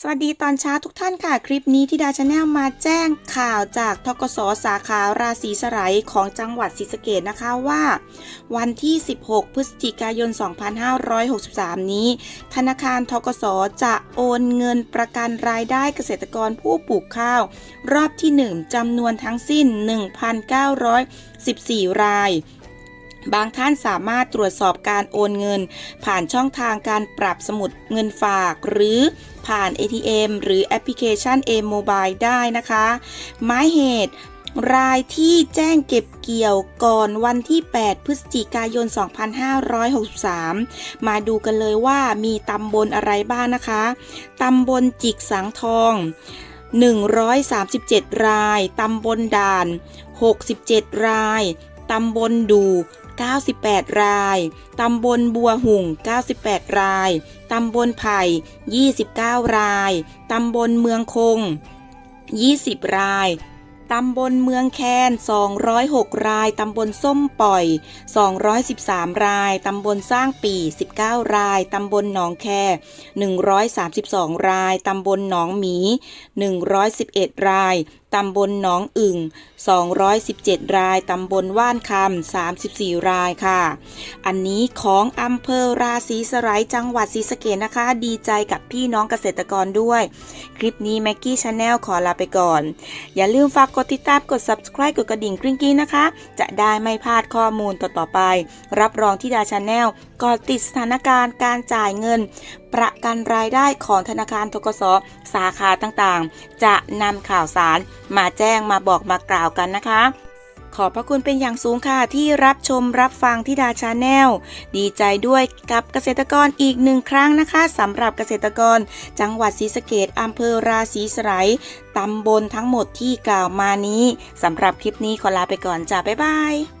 สวัสดีตอนเช้าทุกท่านค่ะ คลิปนี้ที่ดาชาแนลมาแจ้งข่าวจากทกสสาขาราศีสไลของจังหวัดศรีสะเกดนะคะว่า วันที่ 16 พฤศจิกายน 2563 นี้ ธนาคารทกสจะโอนเงินประกันรายได้เกษตรกรผู้ปลูกข้าว รอบที่ 1จำนวนทั้งสิ้น 1,914 ราย บางท่านสามารถตรวจสอบการโอนเงิน ผ่านช่องทางการปรับสมุดเงินฝาก หรือผ่าน ATM หรือแอปพลิเคชัน A-Mobile ได้นะคะ หมายเหตุรายที่แจ้งเก็บเกี่ยวก่อนวันที่ 8 พฤศจิกายน 2563 มาดูกันเลยว่ามีตำบลอะไรบ้างนะคะ ตำบลจิกสังทอง 137 ราย ตำบลด่าน 67 ราย ตำบลดู 98 ราย ตำบลบัวหุ่ง 98 ราย ตำบลไผ่ 29 ราย ตำบลเมืองคง 20 ราย ตำบลเมืองแคน 206 ราย ตำบลส้มปล่อย 213 ราย ตำบลสร้างปี 19 ราย ตำบลหนองแค 132 ราย ตำบลหนองหมี 111 ราย ตำบลหนองอึ่ง 217 ราย ตำบลว่านคำ 34 รายค่ะ อันนี้ของอำเภอราศีสไลจังหวัดศรีสะเกษนะคะ ดีใจกับพี่น้องเกษตรกรด้วย คลิปนี้แม็กกี้ชาแนลขอลาไปก่อน อย่าลืมฝากกดติดตามกด subscribe กดกระดิ่งกริ๊งกิ้งนะคะ จะได้ไม่พลาดข้อมูลต่อๆไป รับรองที่ดาชาแนลก่อติดสถานการณ์การจ่ายเงิน ประกันรายได้ของธนาคารทกสสาขาต่างๆ จะนำข่าวสารมาแจ้งมาบอกมากล่าวกันนะคะขอบพระคุณเป็นอย่างสูงค่ะ ที่รับชมรับฟังที่ดาชาแนล ดีใจด้วยกับเกษตรกรอีกหนึ่งครั้งนะคะสำหรับเกษตรกร จังหวัดศรีสะเกดอำเภอราศีสไลตำบลทั้งหมดที่กล่าวมานี้สำหรับคลิปนี้ขอลาไปก่อนจ้าบ๊ายบาย